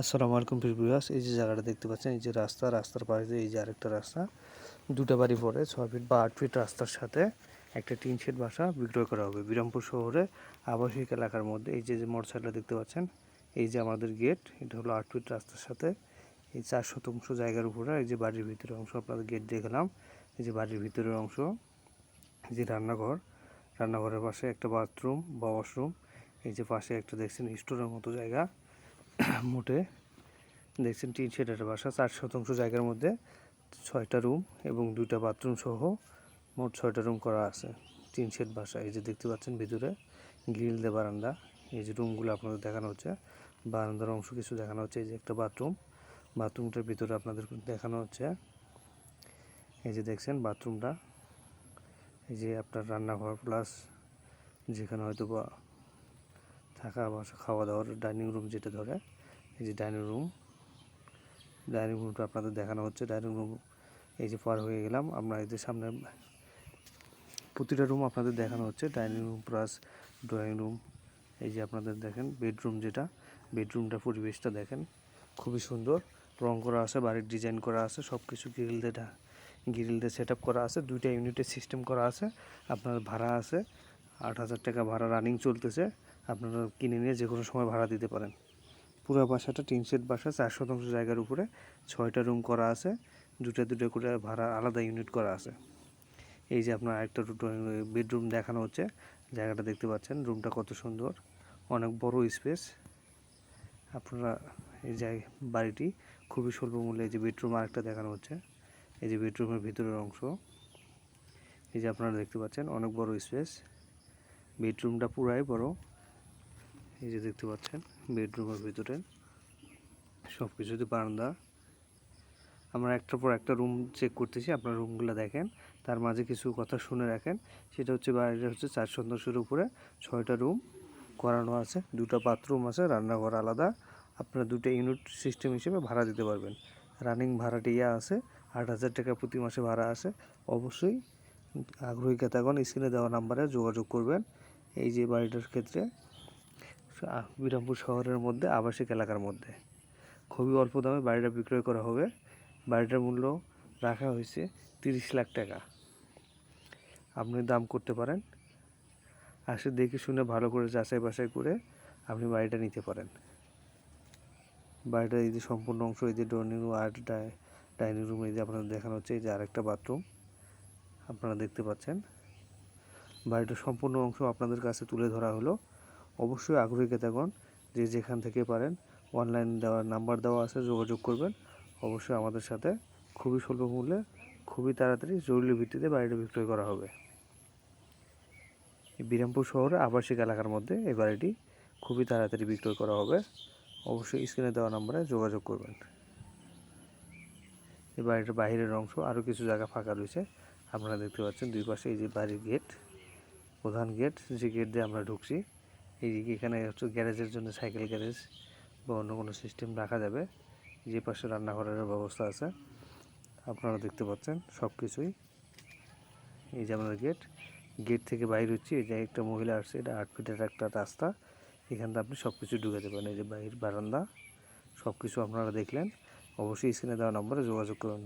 আসসালামু আলাইকুম প্রিভিয়াস এই যে জায়গাটা দেখতে পাচ্ছেন, এই যে রাস্তা, রাস্তার পাশে এই যে আরেকটা রাস্তা, দুটা বাড়ি পরে ছয় ফিট বা আট ফিট রাস্তার সাথে একটা টিন শেড বাসা বিক্রয় করা হবে বিরামপুর শহরে আবাসিক এলাকার মধ্যে। এই যে যে মোটরসাইকেলটা দেখতে পাচ্ছেন, এই যে আমাদের গেট এটা হলো আট ফিট রাস্তার সাথে। এই চার শতাংশ জায়গার উপরে এই যে বাড়ির ভিতরের অংশ, আপনাদের গেট দেখলাম, এই যে বাড়ির ভিতরের অংশ, এই যে রান্নাঘর, রান্নাঘরের পাশে একটা বাথরুম বা ওয়াশরুম এই যে পাশে একটা দেখছেন স্টোরের মতো জায়গা। মোটে। দেখছেন টিন শেডের বাসা, চার শতাংশ জায়গার মধ্যে ছয়টা রুম এবং দুইটা বাথরুম সহ মোট ছয়টা রুম করা আছে টিন শেড বাসা। এই যে দেখতে পাচ্ছেন ভিতরে গ্রিল দে বারান্দা, এই যে রুমগুলো আপনাদের দেখানো হচ্ছে, বারান্দার অংশ কিছু দেখানো হচ্ছে, এই যে একটা বাথরুম। বাথরুমটার ভিতরে আপনাদের দেখানো হচ্ছে, এই যে দেখছেন বাথরুমটা, এই যে আপনার রান্নাঘর প্লাস যেখানে হয়তো বা থাকা বসা খাওয়া দাওয়ার ডাইনিং রুম যেটা ধরে, এই যে ডাইনিং রুম। ডাইনিং রুমটা আপনাদের দেখানো হচ্ছে। ডাইনিং রুম এই যে পার হয়ে গেলাম। আমরা এই যে সামনে প্রতিটা রুম আপনাদের দেখানো হচ্ছে। Dining room plus drawing room. এই যে আপনাদের দেখেন, বেডরুম যেটা, বেডরুমটা পরিবেশটা দেখেন, খুবই সুন্দর। রং করা আছে, বাড়ির ডিজাইন করা আছে সব কিছু গ্রিল দিয়ে গ্রিল দিয়ে সেট করা আছে। দুইটা ইউনিটের সিস্টেম করা আছে। আপনার ভাড়া আছে, আট হাজার টাকা ভাড়া রানিং চলতেছে। আপনারা কিনে নিয়ে যে কোনো সময় ভাড়া দিতে পারেন। পুরো বাসাটা টিন সেট বাসা, চার শতাংশ জায়গার উপরে। ছয়টা রুম করা আছে, দুটা দুটো করে ভাড়া, আলাদা ইউনিট করা আছে। এই যে আপনার আরেকটা বেডরুম দেখানো হচ্ছে। জায়গাটা দেখতে পাচ্ছেন, রুমটা কত সুন্দর, অনেক বড় স্পেস। আপনারা এই জায়গা বাড়িটি খুবই স্বল্প মূল্যে এই যে বেডরুম আরেকটা দেখানো হচ্ছে। এই যে বেডরুমের ভিতরের অংশ। এই যে আপনারা দেখতে পাচ্ছেন, অনেক বড় স্পেস। বেডরুমটা পুরাই বড়। এই যে দেখতে পাচ্ছেন বেডরুমের ভিতরে। সব কিছুতে বারান্দা। আমরা একটার পর একটা রুম চেক করতেছি, আপনার রুমগুলো দেখেন। তার মাঝে কিছু কথা শুনে রাখেন। সেটা হচ্ছে বাড়িটা হচ্ছে চার শতাংশের উপরে ছয়টা রুম করানো আছে, দুটো বাথরুম আছে, রান্নাঘর আলাদা। আপনারা দুটো ইউনিট সিস্টেম হিসেবে ভাড়া দিতে পারবেন। রানিং ভাড়াটি ইয়া আছে, আট হাজার টাকা প্রতি মাসে ভাড়া আছে। অবশ্যই আগ্রহী ক্রেতাগণ স্ক্রিনে দেওয়া নাম্বারে যোগাযোগ করবেন। এই যে বাড়িটার ক্ষেত্রে বিরামপুর শহরের মধ্যে, আবাসিক এলাকার মধ্যে। খুবই অল্প দামে বাড়িটা বিক্রয় করা হবে। বাড়িটার মূল্য রাখা হয়েছে তিরিশ লাখ টাকা। আপনি দাম করতে পারেন। আসে দেখে শুনে ভালো করে যাচাই বাছাই করে আপনি বাড়িটা নিতে পারেন। বাড়িটা এই যে সম্পূর্ণ অংশ, এই যে ড্রয়িং রুম আর ডাইনিং রুম এই যে আপনাদের দেখানো হচ্ছে, এই যে আরেকটা বাথরুম আপনারা দেখতে পাচ্ছেন। বাড়িটার সম্পূর্ণ অংশ আপনাদের কাছে তুলে ধরা হলো। অবশ্যই আগ্রহী ক্রেতাগণ যে যেখান থেকে পারেন অনলাইন দেওয়ার নাম্বার দেওয়া আছে, যোগাযোগ করবেন। অবশ্যই আমাদের সাথে খুবই স্বল্প মূল্যে খুবই তাড়াতাড়ি জরুরি ভিত্তিতে বাড়িটা বিক্রয় করা হবে। বিরামপুর শহরে আবাসিক এলাকার মধ্যে এই বাড়িটি খুবই তাড়াতাড়ি বিক্রয় করা হবে। অবশ্যই স্ক্রিনে দেওয়া নাম্বারে যোগাযোগ করবেন। এই বাড়িটার বাইরের অংশ আরও কিছু জায়গা ফাঁকা রয়েছে। আপনারা দেখতে পাচ্ছেন দুই পাশে এই যে বাড়ির গেট প্রধান গেট যে গেট দিয়ে আমরা ঢুকছি। এই যে এখানে হচ্ছে গ্যারেজের জন্য সাইকেল গ্যারেজ বা অন্য কোনো সিস্টেম রাখা যাবে। যে পাশে রান্নাঘরের ব্যবস্থা আছে, আপনারা দেখতে পাচ্ছেন সব কিছুই। এই যে আমাদের গেট গেট থেকে বাইর হচ্ছে। এই যে একটা মহিলা আসছে, এটা আট ফিটের একটা রাস্তা। এখান থেকে আপনি সব কিছু ঢুকে পারেন। এই যে বাইরের বারান্দা, সব কিছু আপনারা দেখলেন। অবশ্যই স্ক্রিনে দেওয়া নম্বরে যোগাযোগ করুন।